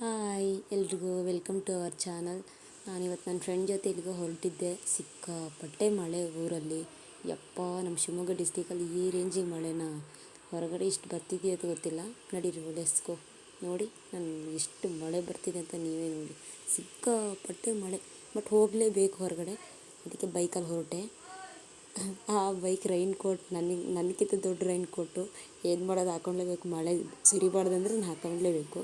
Hi, ಎಲ್ರಿಗೂ welcome to our channel. ನಾನಿವತ್ತು ನನ್ನ ಫ್ರೆಂಡ್ ಜೊತೆ ಇಲ್ಲಿಗೆ ಹೊರಟಿದ್ದೆ. ಸಿಕ್ಕಾಪಟ್ಟೆ ಮಳೆ ಊರಲ್ಲಿ. ಯಪ್ಪ ನಮ್ಮ ಶಿವಮೊಗ್ಗ ಡಿಸ್ಟಿಕಲ್ಲಿ ಈ ರೇಂಜಿಗೆ ಮಳೆನ? ಹೊರಗಡೆ ಇಷ್ಟು ಬರ್ತಿದೆಯೋ ಅದು ಗೊತ್ತಿಲ್ಲ. ನಡೀರಿ ಲೆಸ್ಕೋ ನೋಡಿ, ನಾನು ಎಷ್ಟು ಮಳೆ ಬರ್ತಿದೆ ಅಂತ ನೀವೇ ನೋಡಿ. ಸಿಕ್ಕಾಪಟ್ಟೆ ಮಳೆ. ಬಟ್ ಹೋಗಲೇಬೇಕು ಹೊರಗಡೆ. ಅದಕ್ಕೆ ಬೈಕಲ್ಲಿ ಹೊರಟೆ. ಆ ಬೈಕ್ ರೈನ್ ಕೋಟ್ ನನಗೆ ನನಗಿಂತ ದೊಡ್ಡ ರೈನ್ ಕೋಟು ಏನು ಮಾಡೋದು ಹಾಕೊಳ್ಳೇಬೇಕು ಮಳೆ ಸುರಿಬಾರ್ದಂದ್ರೆ ನಾನು ಹಾಕ್ಕೊಳ್ಳೇಬೇಕು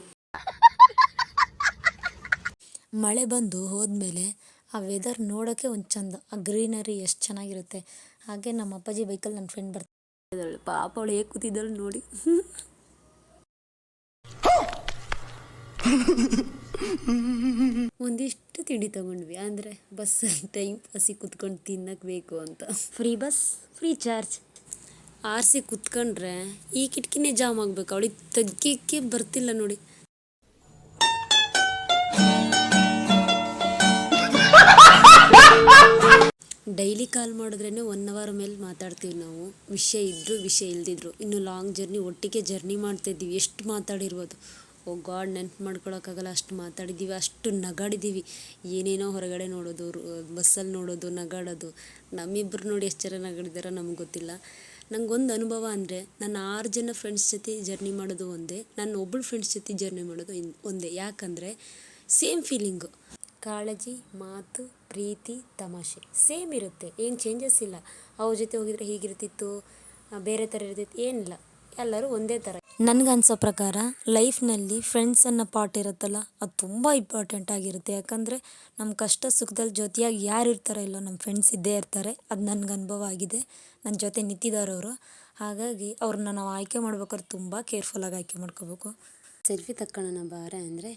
ಮಳೆ ಬಂದು ಹೋದ್ಮೇಲೆ ಆ ವೆದರ್ ನೋಡೋಕ್ಕೆ ಒಂದು ಚಂದ. ಆ ಗ್ರೀನರಿ ಎಷ್ಟು ಚೆನ್ನಾಗಿರುತ್ತೆ. ಹಾಗೆ ನಮ್ಮ ಅಪ್ಪಾಜಿ ಬೈಕಲ್ಲಿ ನನ್ನ ಫ್ರೆಂಡ್ ಬರ್ತಿದ್ದಾಳೆ ಪಾಪ ಅವಳು ಹೇಗೆ ಕೂತಿದ್ದಾಳು ನೋಡಿ. ಒಂದಿಷ್ಟು ತಿಂಡಿ ತಗೊಂಡ್ವಿ. ಅಂದರೆ ಬಸ್ಸಲ್ಲಿ ಟೈಮ್ ಪಾಸಿ ಕುತ್ಕೊಂಡು ತಿನ್ನಕ್ಕೆ ಬೇಕು ಅಂತ. ಫ್ರೀ ಬಸ್ ಫ್ರೀ ಚಾರ್ಜ್ ಆರಿಸಿ ಕುತ್ಕೊಂಡ್ರೆ ಈ ಕಿಟಕಿನೇ ಜಾಮ್ ಆಗಬೇಕು. ಅವಳಿಗೆ ತೆಗಿಯೋಕ್ಕೆ ಬರ್ತಿಲ್ಲ ನೋಡಿ. ಡೈಲಿ ಕಾಲ್ ಮಾಡಿದ್ರೇ ಒನ್ ಅವರ್ ಮೇಲೆ ಮಾತಾಡ್ತೀವಿ ನಾವು. ವಿಷಯ ಇದ್ದರೂ ವಿಷಯ ಇಲ್ದಿದ್ರು. ಇನ್ನು ಲಾಂಗ್ ಜರ್ನಿ ಒಟ್ಟಿಗೆ ಜರ್ನಿ ಮಾಡ್ತಾಯಿದ್ದೀವಿ ಎಷ್ಟು ಮಾತಾಡಿರ್ಬೋದು. ಓ ಗಾಡ್, ನೆನ್ಪು ಮಾಡ್ಕೊಳಕ್ಕಾಗಲ್ಲ. ಅಷ್ಟು ಮಾತಾಡಿದ್ದೀವಿ. ಅಷ್ಟು ನಗಾಡಿದ್ದೀವಿ. ಏನೇನೋ ಹೊರಗಡೆ ನೋಡೋದು ಬಸ್ಸಲ್ಲಿ ನೋಡೋದು, ನಗಾಡೋದು. ನಮ್ಮಿಬ್ಬರು ನೋಡಿ ಎಷ್ಟು ಜನ ನಗಾಡಿದಾರೋ ನಮ್ಗೆ ಗೊತ್ತಿಲ್ಲ. ನಂಗೊಂದು ಅನುಭವ ಅಂದರೆ, ನನ್ನ ಆರು ಜನ ಫ್ರೆಂಡ್ಸ್ ಜೊತೆ ಜರ್ನಿ ಮಾಡೋದು ಒಂದೇ. ನನ್ನ ಒಬ್ಬಳು ಫ್ರೆಂಡ್ಸ್ ಜೊತೆ ಜರ್ನಿ ಮಾಡೋದು ಒಂದೇ. ಯಾಕಂದರೆ ಸೇಮ್ ಫೀಲಿಂಗು ಕಾಳಜಿ ಮಾತು ಪ್ರೀತಿ ತಮಾಷೆ. ಸೇಮ್ ಇರುತ್ತೆ. ಏನು ಚೇಂಜಸ್ ಇಲ್ಲ. ಅವ್ರ ಜೊತೆ ಹೋಗಿದ್ರೆ ಹೀಗಿರ್ತಿತ್ತು ಬೇರೆ ಥರ ಇರ್ತಿತ್ತು ಏನಿಲ್ಲ. ಎಲ್ಲರೂ ಒಂದೇ ಥರ. ನನಗನ್ಸೋ ಪ್ರಕಾರ ಲೈಫ್ನಲ್ಲಿ ಫ್ರೆಂಡ್ಸ್ ಅನ್ನೋ ಪಾರ್ಟ್ ಇರುತ್ತಲ್ಲ ಅದು ತುಂಬ ಇಂಪಾರ್ಟೆಂಟ್ ಆಗಿರುತ್ತೆ. ಯಾಕಂದರೆ ನಮ್ಮ ಕಷ್ಟ ಸುಖದಲ್ಲಿ ಜೊತೆಯಾಗಿ ಯಾರು ಇರ್ತಾರೋ ಇಲ್ಲೋ ನಮ್ಮ ಫ್ರೆಂಡ್ಸ್ ಇದ್ದೇ ಇರ್ತಾರೆ. ಅದು ನನಗೆ ಅನುಭವ ಆಗಿದೆ. ನನ್ನ ಜೊತೆ ನಿಂತಿದ್ದಾರವರು ಹಾಗಾಗಿ ಅವ್ರನ್ನ ನಾವು ಆಯ್ಕೆ ಮಾಡ್ಬೇಕಾದ್ರೆ ತುಂಬ ಕೇರ್ಫುಲ್ಲಾಗಿ ಆಯ್ಕೆ ಮಾಡ್ಕೋಬೇಕು. ಸೆಲ್ಫಿ ತಕ್ಕೊಳ್ಳೋಣ ಬಾರೆ ಅಂದರೆ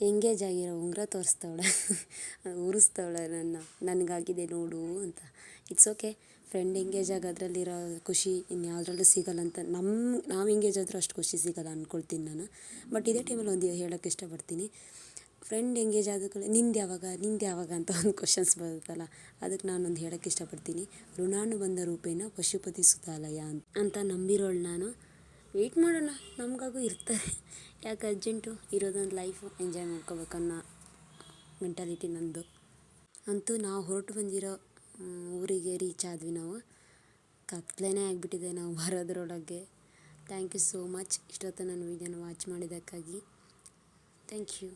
ಎಂಗೇಜ್ ಆಗಿರೋ ಉಂಗುರ ತೋರಿಸ್ತವಳೆ. ಉರಿಸ್ತವಳೆ ನನ್ನ. ನನಗಾಗಿದೆ ನೋಡು ಅಂತ. ಇಟ್ಸ್ ಓಕೆ ಫ್ರೆಂಡ್ ಎಂಗೇಜ್ ಆಗೋದ್ರಲ್ಲಿರೋ ಖುಷಿ ಇನ್ಯಾವುದ್ರಲ್ಲೂ ಸಿಗಲ್ಲ ಅಂತ. ನಮ್ಮ ನಾವು ಎಂಗೇಜ್ ಆದರೂ ಅಷ್ಟು ಖುಷಿ ಸಿಗಲ್ಲ ಅಂದ್ಕೊಳ್ತೀನಿ ನಾನು. ಬಟ್ ಇದೇ ಟೈಮಲ್ಲಿ ಒಂದು ಹೇಳೋಕ್ಕೆ ಇಷ್ಟಪಡ್ತೀನಿ. ಫ್ರೆಂಡ್ ಎಂಗೇಜ್ ಆದ ಕೂಡಲೇ ನಿಂದು ಯಾವಾಗ ನಿಂದು ಯಾವಾಗ ಅಂತ ಒಂದು ಕ್ವಶನ್ಸ್ ಬರುತ್ತಲ್ಲ. ಅದಕ್ಕೆ ನಾನೊಂದು ಹೇಳೋಕ್ಕೆ ಇಷ್ಟಪಡ್ತೀನಿ. ಋಣಾನು ಬಂದ ರೂಪೇಣ ಪಶುಪತಿ ಸುತಾಲಯ ಅಂತ ನಂಬಿರೋಳು ನಾನು. ವೆಯ್ಟ್ ಮಾಡೋಣ. ನಮಗಾಗೂ ಇರ್ತಾರೆ. ಯಾಕೆ ಅರ್ಜೆಂಟು ಇರೋದೊಂದು ಲೈಫು ಎಂಜಾಯ್ ಮಾಡ್ಕೋಬೇಕನ್ನೋ ಮೆಂಟಾಲಿಟಿ ನಂದು. ಅಂತೂ ನಾವು ಹೊರಟು ಬಂದಿರೋ ಊರಿಗೆ ರೀಚ್ ಆದ್ವಿ ನಾವು. ಕತ್ಲೇನೇ ಆಗಿಬಿಟ್ಟಿದೆ ನಾವು ಬರೋದ್ರೊಳಗೆ. ಥ್ಯಾಂಕ್ ಯು ಸೋ ಮಚ್ ಇಷ್ಟೊತ್ತು ನಾನು ವೀಡಿಯೋನ ವಾಚ್ ಮಾಡಿದ್ದಕ್ಕಾಗಿ. Thank you